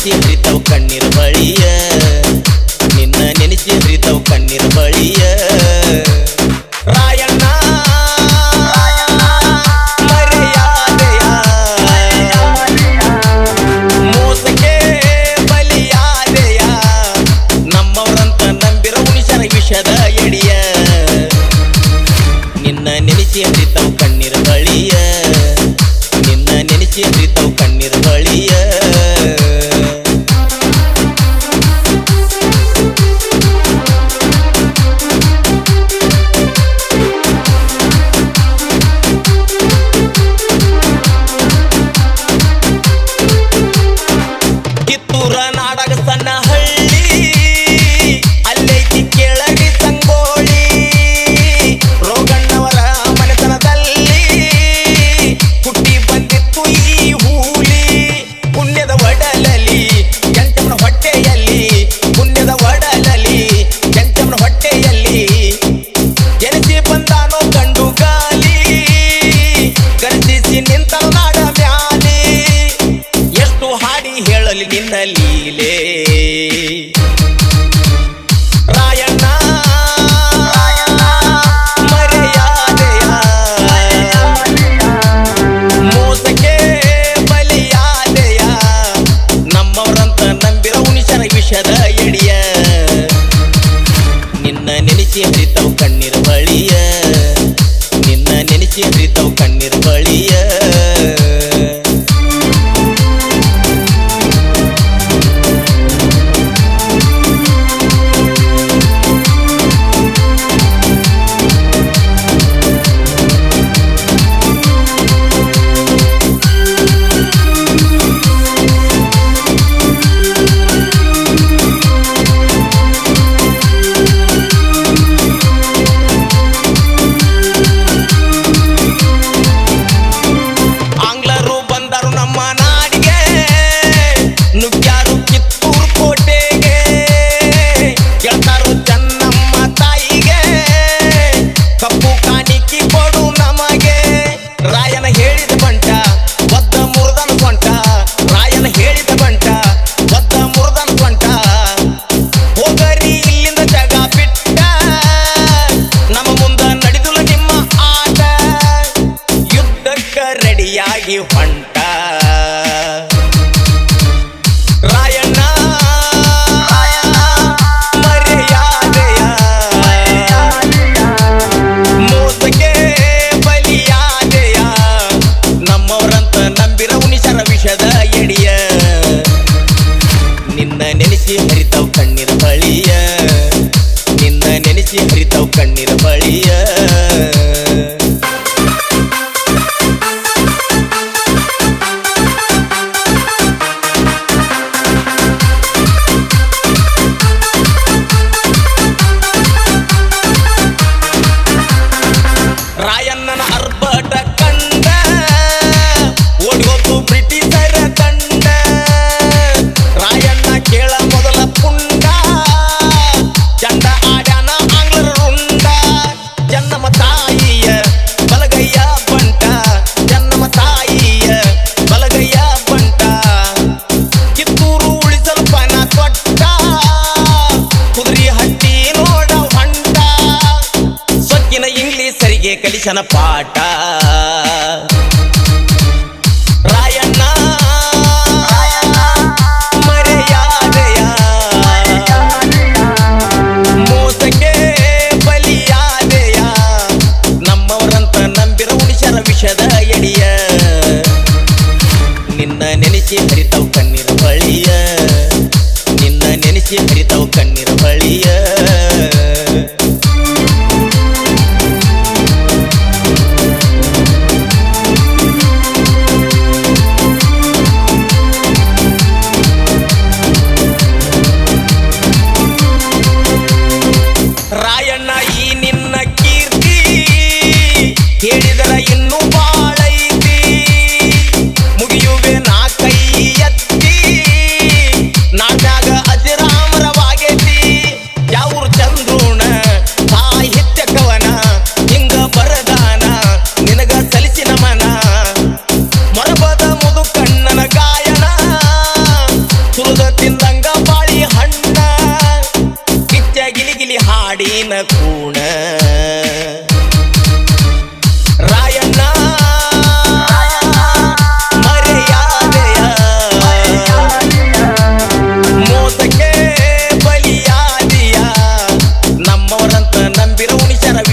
ನೆನೆಸಿರಿತವ್ ಕಣ್ಣೀರ ಬಳಿಯ? ನಿನ್ನ ನೆನೆಸಿರಿತವ್ ಕಣ್ಣೀರ ಬಳಿಯ? ರಾಯಣ್ಣ ಮೋಸಕ್ಕೆ ಬಲಿಯಾದೆಯ? ನಮ್ಮವರಂತ ನಂಬಿರೋ ಉಣಿಸರ ವಿಷದ ಎಡಿಯ? ನಿನ್ನ ನೆನೆಸಿರಿತವ್ ಕಣ್ಣೀರ ಬಳಿಯ? ನಿನ್ನ ನೆನೆಸಿರಿತವ್ ಜೊತೆಯಾಗಿ ಹೊಂಟ. ರಾಯಣ್ಣ ಮೋಸಕ್ಕೆ ಬಲಿಯಾದೆಯ. ನಮ್ಮವರಂತ ನಂಬಿರವು ಚರ ವಿಷದ ಎಡಿಯ ನಿನ್ನ ನೆನೆಸಿ ಹರಿತವು ಕಣ್ಣಿನ ಬಳಿಯ. ನಿನ್ನ ನೆನೆಸಿ ಹರಿತವು ಕಣ್ಣಿನ ಬಳಿಯ. ಶಿಕ್ಷಣ ಪಾಠ.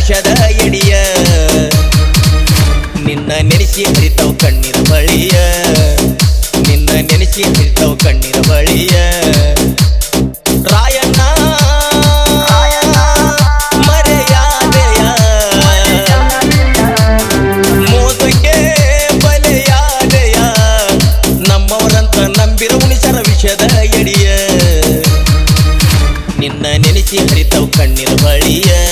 ಆಕಾಶದ ಎಡಿಯ. ನಿನ್ನ ನೆನೆಸಿ ಹರಿತಾವ್ ಕಣ್ಣಿನ ಬಳಿಯ. ನಿನ್ನ ನೆನೆಸಿ ಹರಿತಾವ್ ಕಣ್ಣಿನ ಬಳಿಯ. ರಾಯಣ್ಣ ಎಡಿಯ. ನಿನ್ನ ನೆನೆಸಿ ಹರಿತಾವ್ ಕಣ್ಣಿನ ಬಳಿಯ.